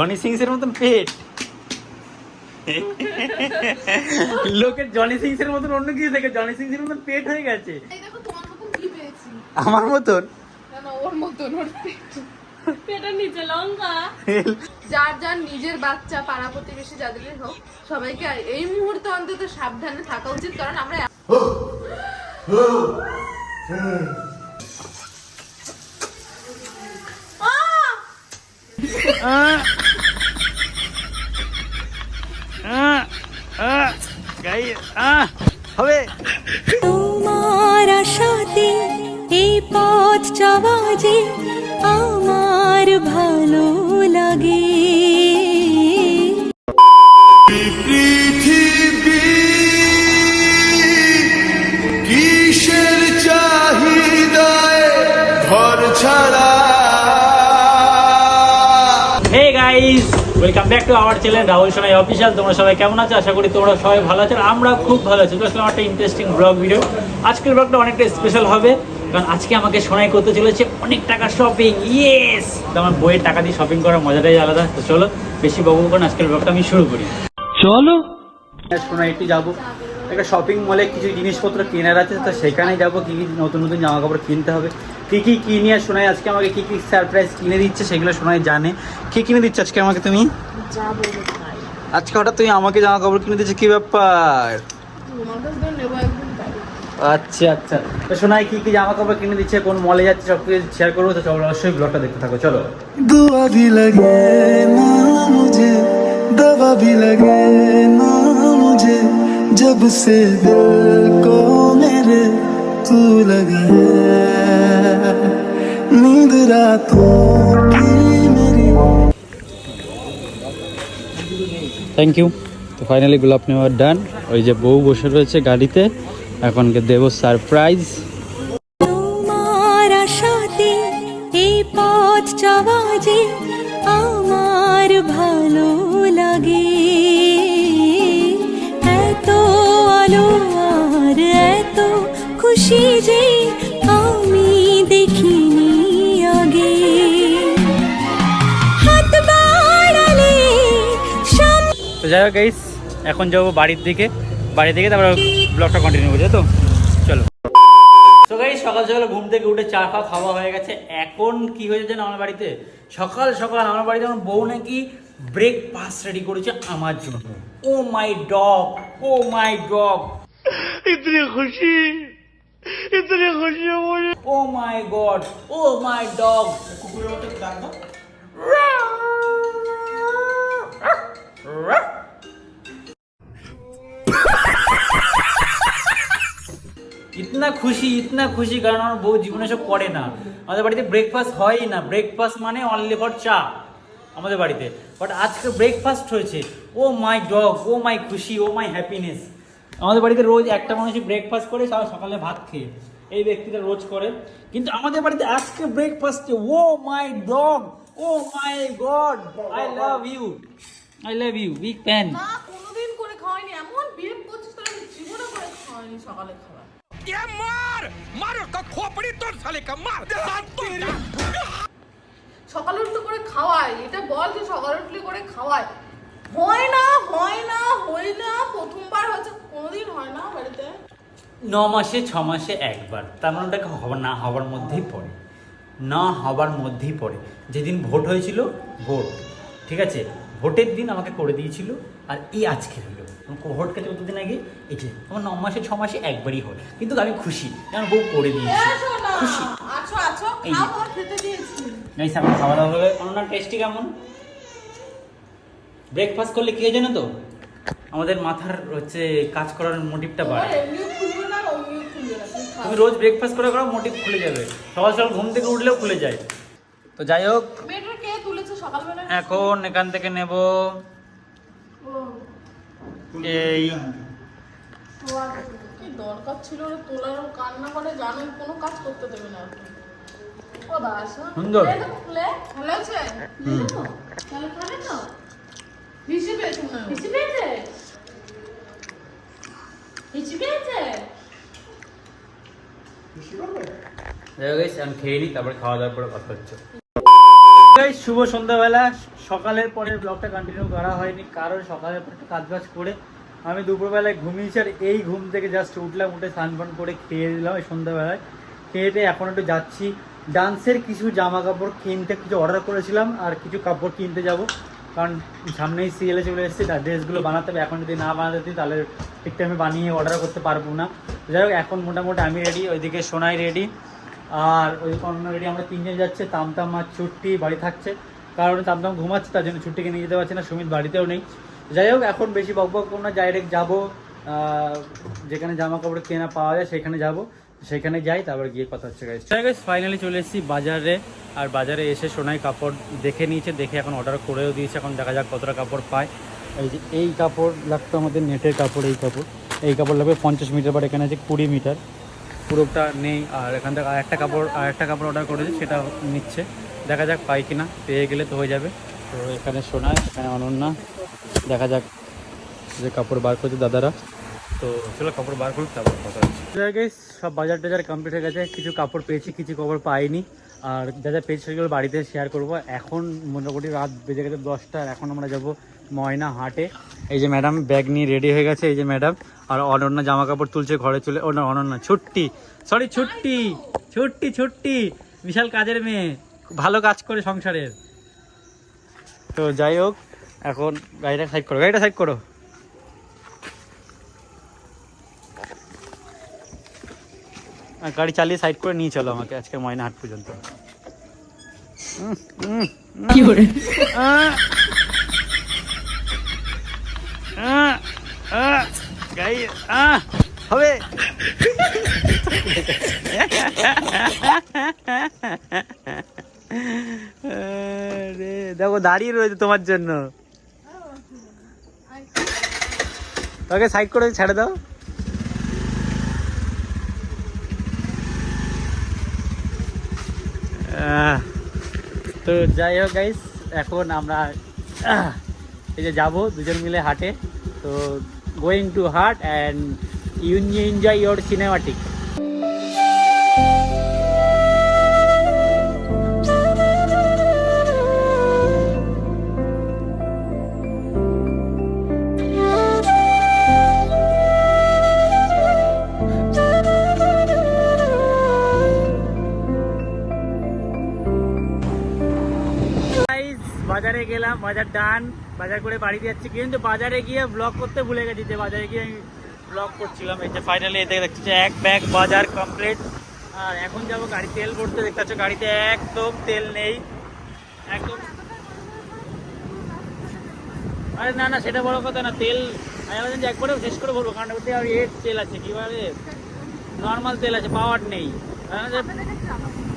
Johnny sings এর মতন পেট। লোকের জনি সিংস এর মতন অন্য কিছু দেখে জনি সিংস এর মতন পেট হয়ে গেছে। এই দেখো তোমার মতন কি পেয়েছি? আমার মতন? না না ওর মতন ওর পেট। পেটের নিচে লঙ্কা। যার যার নিজের বাচ্চা পাড়া প্রতিবেশী যাদের হোক সবাইকে এই মুহূর্তে অন্তত সাবধানে থাকা উচিত কারণ আমরা গাই হবে। তোমার আশাতে এই পথ চাওয়া যে আমার ভালো লাগে। পৃথিবী কিসের চাহিদায় ঘর ছাড়া welcome back to our channel Rahul Sonai official তোমরা সবাই কেমন আছো? আশা করি তোমরা সবাই ভালো আছো। আমরা খুব ভালো আছি। আসলে আসলাম একটা ইন্টারেস্টিং ব্লগ ভিডিও আজকের ব্লগটা অনেকটা স্পেশাল হবে। কারণ আজকে আমাকে সোনাই করতে চলেছে অনেক টাকা শপিং ইয়েস আমার বইয়ের টাকা দিয়ে শপিং করার মজাটাই আলাদা। তো চলো, বেশি বকবক করে আজকের ব্লগটা আমি শুরু করি। চলো! সোনাই একটু যাব। একটা শপিং মলে কিছু জিনিসপত্র কেনার আছে, তো সেখানে যাব। কি কি নতুন নতুন জামা কাপড় কিনতে হবে। কী কী কিনে শোনায় আজকে আমাকে কী কী সারপ্রাইজ কিনে দিচ্ছে সেগুলো শোনায় জানে। কী কিনে দিচ্ছে আজকে আমাকে তুমি? আজকে হঠাৎ তুমি আমাকে জামা কাপড় কিনে দিচ্ছে কী ব্যাপার? আচ্ছা আচ্ছা। তো শোনায় কি কি জামা কাপড় কিনে দিচ্ছে কোন মলে যাচ্ছে সব কিছু শেয়ার করব তো চলো অবশ্যই ব্লগটা দেখতে থাকো চলো। লাগে দবা ভি লাগে না মুঝে জব সে দিল কো মেরে। तू लगी है नींद रातों की मेरी থ্যাংক ইউ তো ফাইনালি গোলাপ নেওয়ার ডান ওই যে বউ বসে রয়েছে গাড়িতে এখনকে দেবো সারপ্রাইজ তোমার আশাতে এই পথ চাওয়া যে আমার ভালো লাগে যাই হোক গাইস এখন যাব বাড়ির দিকে। বাড়ি থেকে তারপর ব্লগটা কন্টিনিউ করছি তো? চলো। তো গাইস সকাল সকাল ঘুম থেকে উঠে চা খাওয়া খাওয়া হয়ে গেছে। এখন কি হয়েছে জানো আমার বাড়িতে? সকাল সকাল আমার বাড়িতে আমার বউ নাকি ব্রেকফাস্ট রেডি করেছে আমার জন্য। ও my dog oh my dog ইতনি খুশি ইতনি খুশি ও my god O my dog কুকুরের মতো ডাক দাও। ইতনা খুশি ইতনা খুশি, কারণ আমার বউ জীবনে সব করে না। আমাদের বাড়িতে ব্রেকফাস্ট হয়ই না। ব্রেকফাস্ট মানে অনলি ফর চা আমাদের বাড়িতে। বাট আজকে ব্রেকফাস্ট হয়েছে। ও মাই ডগ ও মাই খুশি, ও মাই হ্যাপিনেস আমাদের বাড়িতে রোজ একটা মানুষই ব্রেকফাস্ট করে সব সকালে ভাত খেয়ে। এই ব্যক্তিটা রোজ করে। কিন্তু আমাদের বাড়িতে আজকে ব্রেকফাস্টে ও my dog oh my god I love you I love you big fan না কোনোদিন করে খাওয়াইনি এমন বিয়ে করছিস তোর জীবনে করে খাওয়াইনি সকালে। সকালে উঠতে করে খাওয়াই এটা বল যে সকালে উঠলে করে খাওয়াই হয় না হয় না হয় না প্রথমবার হচ্ছে কোনোদিন হয় না বাড়িতে। ন মাসে ছ মাসে একবার তার মানে ওটাকে হবার না হবার মধ্যেই পড়ে। না হবার মধ্যেই পড়ে। যেদিন ভোট হয়েছিল ভোট ঠিক আছে? ভোটের দিন আমাকে করে দিয়েছিল আর এই আজকে হলো। ভোট খেতে কতদিন আগে এই যে আমার ন মাসে ছ মাসে একবারই হয়। কিন্তু আমি খুশি আমার বউ করে দিয়েছি। খুশি। আছো আছো এই গাইস এখন খাওয়া দাওয়া হলে না টেস্টি কেমন? ব্রেকফাস্ট করলে কি হয় জানো তো? আমাদের মাথার হচ্ছে কাজ করার মোটিভটা বাড়ে। তুমি রোজ ব্রেকফাস্ট করে করো মোটিভ খুলে যাবে। সকাল সকাল ঘুম থেকে উঠলেও খুলে যায়। তো যাই হোক। এখন এখান থেকে নেব। এই কি দরকার ছিল তোলার কান্না করে কোনো কাজ করতে দেবে না সুন্দর। খেয়ে নিই তারপরে খাওয়া দাওয়ার পরে কথা হচ্ছে। শুভ সন্ধ্যাবেলা। সকালের পরে ব্লগটা কন্টিনিউ করা হয়নি, কারণ সকালের পরে কাজ বাজ করে আমি দুপুরবেলায় ঘুমিয়েছি আর এই ঘুম থেকে জাস্ট উঠলাম, উঠে স্নান পান করে খেয়ে দিলাম এই সন্ধ্যাবেলায়। খেয়ে দিয়ে এখন একটু যাচ্ছি। ডান্সের কিছু জামা কাপড় কিনতে কিছু অর্ডার করেছিলাম আর কিছু কাপড় কিনতে যাব। কারণ সামনেই সিএলে চলে এসেছে ড্রেসগুলো বানাতে হবে। এখন যদি না বানাতে দিই, তাহলে ঠিক টাইমে বানিয়ে অর্ডার করতে পারব না। যাই হোক, এখন মোটামুটি আমি রেডি ওইদিকে সোনাই রেডি আর ওই অন্য রেডি, আমরা তিনজন যাচ্ছে, তামতাম আর ছুট্টি বাড়ি থাকছে। কারণ তামতাম ঘুমাচ্ছে, তার জন্য ছুটিকে নিয়ে যেতে পারছে না, সুমিত বাড়িতেও নেই। যাই হোক, এখন বেশি বক করব না ডাইরেক্ট যাব যেখানে জামা কাপড় কেনা পাওয়া যায় সেখানে যাব। সেখানে যাই, তারপর গিয়ে কথা হচ্ছে গাইস ফাইনালি চলে এসেছি বাজারে, আর বাজারে এসে সোনাই কাপড় দেখে নিয়েছে, দেখে এখন অর্ডার করেও দিয়েছে, এখন দেখা যাক কতটা কাপড় পায়। এই যে এই কাপড় লাগতো আমাদের নেটের কাপড়, এই কাপড়। এই কাপড় লাগবে পঞ্চাশ মিটার বাট এখানে আছে কুড়ি মিটার পুরোটা নেই, আর এখান থেকে আরেকটা কাপড় আরেকটা কাপড় অর্ডার করেছে, সেটা নিচ্ছে। দেখা যাক পাই কিনা, পেয়ে গেলে তো হয়ে যাবে। তো এখানে সোনায় এখানে অনন্যা। দেখা যাক যে কাপড় বার করছে দাদারা। তো চলো কাপড় বার করুক, তারপর কথা হচ্ছে। সব বাজার টাজার কমপ্লিট হয়ে গেছে। কিছু কাপড় পেয়েছি, কিছু কাপড় পাইনি। আর যা যা পেয়েছি সেগুলো বাড়িতে শেয়ার করব। এখন মোটামুটি রাত বেজে গেছে দশটা এখন আমরা যাব ময়না হাটে। এই যে ম্যাডাম ব্যাগ নিয়ে রেডি হয়ে গেছে। এই যে ম্যাডাম আর অনন্য জামা কাপড় তুলছে ঘরে চলে না অনন্য ছুট্টি। সরি ছুট্টি। ছুট্টি ছুট্টি। বিশাল কাজের মেয়ে। ভালো কাজ করে সংসারের। তো যাই হোক এখন গাড়িটা সাইড করো। গাড়িটা সাইড করো। গাড়ি চালিয়ে সাইড করে নিয়ে চলো আমাকে আজকে ময়না হাট পর্যন্ত। কি করে হবে। দেখো, দাঁড়িয়ে রয়েছে তোমার জন্য। তোকে সাইড করে ছেড়ে দাও। তো যাই হোক গাইস এখন আমরা এই যে যাব, দুজন মিলে হাটে। So going to heart and you enjoy your cinematic. বাজারে গেলাম, বাজার ডান বাজার করে বাড়িতে যাচ্ছি। কিন্তু বাজারে গিয়ে ব্লগ করতে ভুলে গেছি যে বাজারে গিয়ে আমি ব্লগ করছিলাম। এই যে ফাইনালি এতে দেখছি এক ব্যাগ বাজার কমপ্লিট আর এখন যাব গাড়ি তেল ভরতে। দেখতে পাচ্ছ গাড়িতে একদম তেল নেই। একদম। আরে না না, সেটা বড় কথা না, তেল আমি যে একবারে শেষ করে বলব কারণ ওতে আর এর তেল আছে, কীভাবে? নর্মাল তেল আছে পাওয়ার নেই।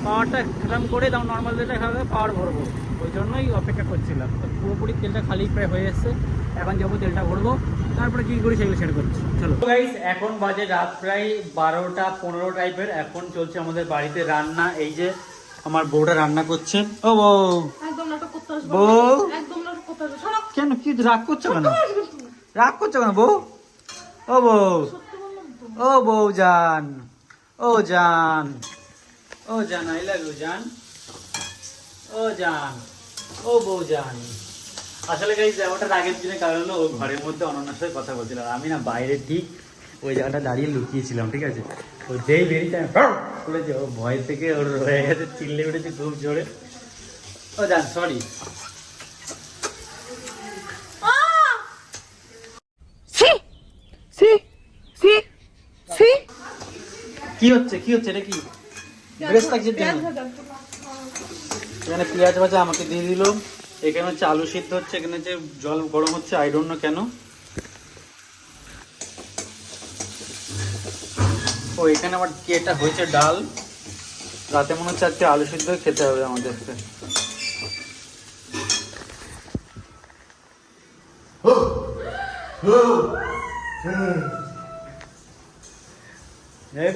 পাওয়ারটা খতম করে তখন নর্মাল তেলটা খাবে পাওয়ার ভরবো। ওই জন্যই অপেক্ষা করছিলাম। তো পুরোপুরি তেলটা খালি প্রায় হয়ে এসছে। এখন যাব তেলটা ভরবো। তারপরে কী করি সেগুলো শেয়ার করছি। চলো। গাইস এখন বাজে রাত প্রায় বারোটা পনেরো টাইপের এখন চলছে আমাদের বাড়িতে রান্না। এই যে আমার বউটা রান্না করছে। ও বউ। একদম নাটক করতে আসবে। বউ। একদম নাটক করতে আসবে। শোনো কেন? কি রাগ করছ কেন? রাগ করছ কেন বউ? ও বউ। ও বউ জান। ও জান। ও জান আই লাভ ইউ জান। ও জান। ও বউ জান। আসলে গাইজ ওটা রাগের দিনে কারণ হলো ও ঘরের মধ্যে অনন্যার সাথে কথা বলছিল। আর আমি না বাইরে ঠিক ওই জায়গাটা দাঁড়িয়ে লুকিয়েছিলাম ঠিক আছে? ও যেই বেরিয়েছে করেছে ও ভয় থেকে ওর হয়ে গেছে চিল্লে উঠেছে খুব জোরে। ও জান সরি কি হচ্ছে? কি হচ্ছে? এটা কি? ব্রেস্ট লাগছে এখানে পেঁয়াজ ভাজা আমাকে দিয়ে দিল। এখানে হচ্ছে আলু সিদ্ধ হচ্ছে, এখানে হচ্ছে জল গরম হচ্ছে আই ডোন্ট নো কেন। ও, এখানে আবার কি এটা হয়েছে, ডাল? রাতে মনে হচ্ছে আজকে আলু সিদ্ধ খেতে হবে আমাদেরকে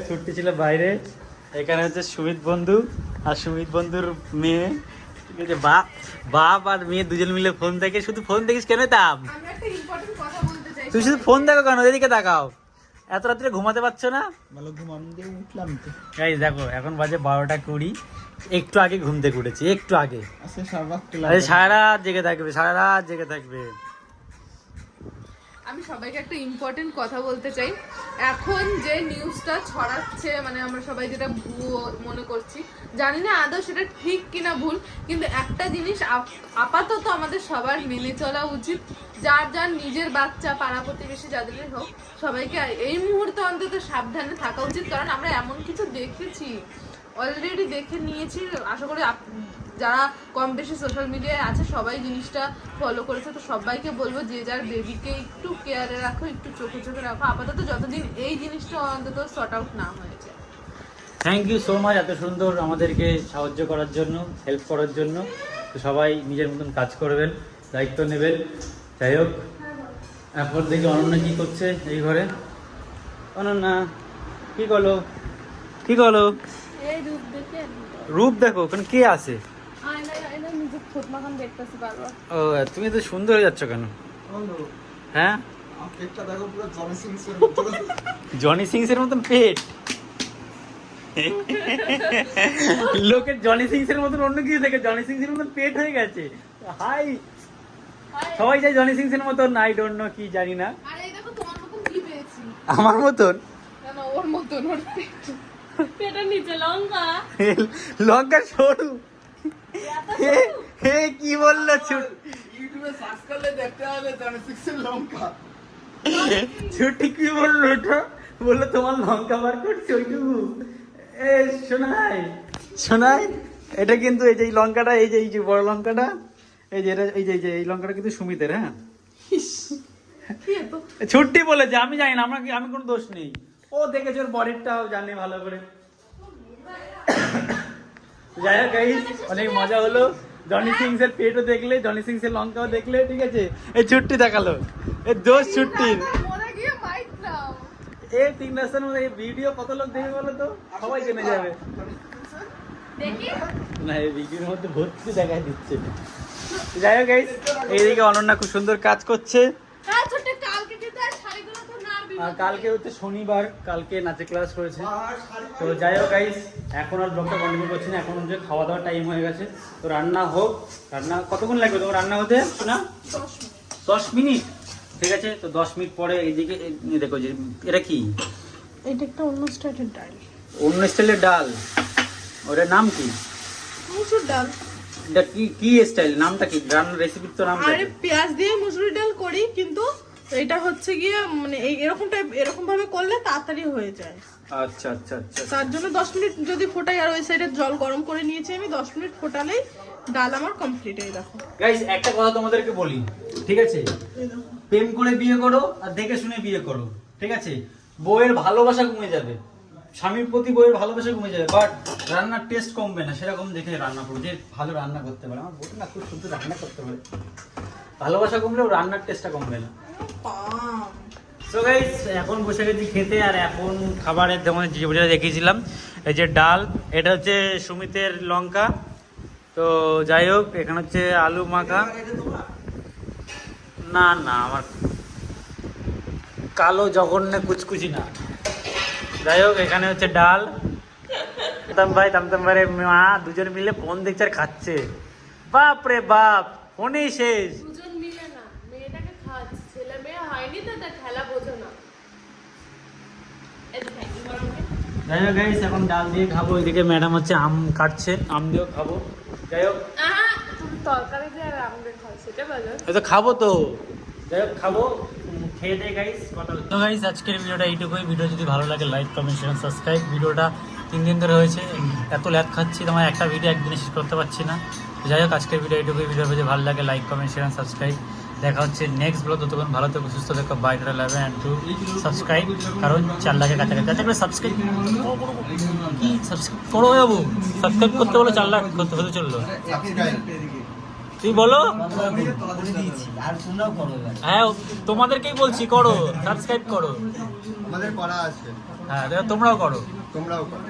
ছুটতে ছিল বাইরে। এখানে হচ্ছে সুমিত বন্ধু। আর সুমিত বন্ধুর মেয়ে। ঠিক আছে বাপ বাপ আর মেয়ে দুজন মিলে ফোন দেখে শুধু ফোন দেখিস কেন তাম আমি একটা ইম্পর্টেন্ট কথা বলতে চাই। তুই শুধু ফোন দেখো কেন? এদিকে তাকাও। এত রাত্রে ঘুমাতে পারছ না? ভালো ঘুম দিয়ে উঠলাম তো। গাইস দেখো এখন বাজে বারোটা কুড়ি। একটু আগে ঘুম থেকে উঠেছি একটু আগে। সারারাত সারা রাত জেগে থাকবে সারা রাত জেগে থাকবে। আমি সবাইকে একটা ইম্পর্টেন্ট কথা বলতে চাই। এখন যে নিউজটা ছড়াচ্ছে মানে আমরা সবাই যেটা ভুয়ো মনে করছি, জানি না আদৌ সেটা ঠিক কিনা ভুল, কিন্তু একটা জিনিস আপ- আপাতত আমাদের সবার মেনে চলা উচিত। যার যার নিজের বাচ্চা, পাড়া প্রতিবেশী যাদেরই হোক, সবাইকে এই মুহূর্তে অন্তত সাবধানে থাকা উচিত, কারণ আমরা এমন কিছু দেখেছি অলরেডি দেখে নিয়েছি, আশা করি যারা কম বেশি সোশ্যাল মিডিয়ায় আছে সবাই জিনিসটা ফলো করেছে। তো সবাইকে বলব যে যার বেবিকে একটু কেয়ারে রাখো একটু চোখে চোখে রাখো। আপাতত যতদিন এই জিনিসটা অন্তত সর্ট আউট না হয়েছে। থ্যাংক ইউ সো মাচ এত সুন্দর আমাদেরকে সাহায্য করার জন্য হেল্প করার জন্য। তো সবাই নিজের মতন কাজ করবেন দায়িত্ব নেবেন। যাই হোক এখন দেখি অনন্যা কি করছে এই ঘরে। অনন্যা কি করল? কি করল? রূপ রূপ দেখো ওখানে কে আছে? মাখান দেখতেছি বারবার। ও তুমি তো সুন্দর হয়ে যাচ্ছ কেন? হ্যাঁ? পেটটা দেখো পুরো জনি সিং জনি সিংস এর মতন পেট। লোকের জনি সিংস এর মতন অন্য কিছু দেখে জনি সিংস এর মতন পেট হয়ে গেছে। হাই। সবাই চাই জনি সিংস এর মতন আই ডোন্ট নো কি জানি না। আর এই দেখো তোমার মতন আমার মতন? না না ওর মতন ওর পেট। পেটের নিচে লঙ্কা। লঙ্কা সরু? হে কি বলল ইউটিউবে সার্চ করলে দেখতে হবে জনি সিং লঙ্কা। ছুটি কি বলল ওটা? বলল তোমার লঙ্কা বার করছে ওইটুকু এ শোনাই শোনাই এটা কিন্তু এই যে এই লঙ্কাটা এই যে এই যে বড় লঙ্কাটা এই যে এটা এই যে এই যে এই লঙ্কাটা কিন্তু সুমিতের হ্যাঁ? ছুটি বলেছে আমি জানি না আমার আমি কোনো দোষ নেই। ও দেখেছে ওর বডিটাও জানে ভালো করে। যাই হোক অনেক মজা হলো। জনি সিংস এর পেটও দেখলে জনি সিংস এর লঙ্কাও দেখলে ঠিক আছে? এই ছুট্টি দেখাল। এই দোষ ছুট্টির এ তিন রাস্তার মধ্যে এই ভিডিও কত লোক দেখবে বলো তো? সবাই জেনে যাবে। না এই ভিডিওর মধ্যে ভর্তি দেখাই দিচ্ছে। যাই হোক এইদিকে অনন্যা খুব সুন্দর কাজ করছে হ্যাঁ ছোট্ট কালকে কিন্তু আর শাড়িগুলো তো নাড়বি আর কালকে হচ্ছে শনিবার কালকে নাচে ক্লাস রয়েছে। তো যাই হোক গাইস এখন আর ব্লগটা কন্টিনিউ করছি না এখন হচ্ছে খাওয়া দাওয়ার টাইম হয়ে গেছে। তো রান্না হোক রান্না কতক্ষণ লাগবে তোমার রান্না হতে শোনা দশ মিনিট। ঠিক আছে তো দশ মিনিট পরে এইদিকে এই দেখো যে এটা কি? এটা একটা অন্য স্টাইলের ডাল। অন্য স্টাইলের ডাল? ওটার নাম কি? মুসুর ডাল। এটা কি কি স্টাইল নামটা কি? রান্নার রেসিপির তো নামটা আরে? পেঁয়াজ দিয়ে মুসুরি ডাল করি কিন্তু এটা হচ্ছে গিয়ে মানে এরকম টাইপ এরকম ভাবে করলে তাড়াতাড়ি হয়ে যায়। আচ্ছা আচ্ছা আচ্ছা। তার জন্য দশ মিনিট যদি ফোটাই আর ওই সাইডে জল গরম করে নিয়েছি আমি দশ মিনিট ফোটালেই ডাল আমার কমপ্লিট এই দেখো। গাইস একটা কথা তোমাদেরকে বলি ঠিক আছে? প্রেম করে বিয়ে করো আর দেখে শুনে বিয়ে করো ঠিক আছে? বউয়ের ভালোবাসা কমে যাবে। স্বামীর প্রতি বউয়ের ভালোবাসা কমে যাবে বাট রান্নার টেস্ট কমবে না সেরকম দেখে রান্না করো যে ভালো রান্না করতে পারে। আমার বউ না খুব সুন্দর রান্না করতে পারে। ভালোবাসা কমলেও রান্নার টেস্টটা কমবে না। এখন বসে গেছি খেতে আর এখন খাবারের যেমন যেটা দেখিয়েছিলাম, এই যে ডাল, এটা হচ্ছে সুমিতের লঙ্কা। তো যাই হোক, এখানে হচ্ছে আলু মাখা। না না, আমার কালো জঘন্য কুচকুচি না। যাই হোক, এখানে হচ্ছে ডাল। তাম ভাই, তামতাম ভাই মা দুজন মিলে ফোন দেখছে আর খাচ্ছে। বাপ রে বাপ, ফোনেই শেষ দুজন মিলে না মেয়েটাকে খাওয়াচ্ছে ছেলে মেয়ে হয়নি তো তার খেলা বোঝো না। যাই হোক গাইস এখন ডাল দিয়ে খাব এদিকে ম্যাডাম হচ্ছে আম কাটছে আম দিয়েও খাব। যাই হোক। তরকারি দিয়ে আর খাও সেটা বলো। খাব তো। যাই হোক খাব। খেয়ে দে গাইস কথা তো গাইস আজকের ভিডিওটা এইটুকুই। ভিডিও যদি ভালো লাগে লাইক কমেন্ট শেয়ার সাবস্ক্রাইব ভিডিওটা তিন দিন ধরে হয়েছে। এত ল্যাদ খাচ্ছি তোমার একটা ভিডিও একদিনে শেষ করতে পারছি না। যাই হোক আজকের ভিডিও এইটুকুই। ভিডিও যদি ভালো লাগে লাইক কমেন্ট শেয়ার সাবস্ক্রাইব দেখা হচ্ছে নেক্সট ব্লগ ততক্ষণ ভালো থেকো সুস্থ থেকো বাই টাটা লাভে অ্যান্ড টু সাবস্ক্রাইব কারণ চার লাখের কাছাকাছি যাতে করে সাবস্ক্রাইব কি সাবস্ক্রাইব করো বাবু সাবস্ক্রাইব করতে বলো চার লাখ করতে হতে চলল। তুই বলো? হ্যাঁ তোমাদেরকেই বলছি করো সাবস্ক্রাইব করো। আমাদের করা আছে। হ্যাঁ তোমরাও করো। তোমরাও করো।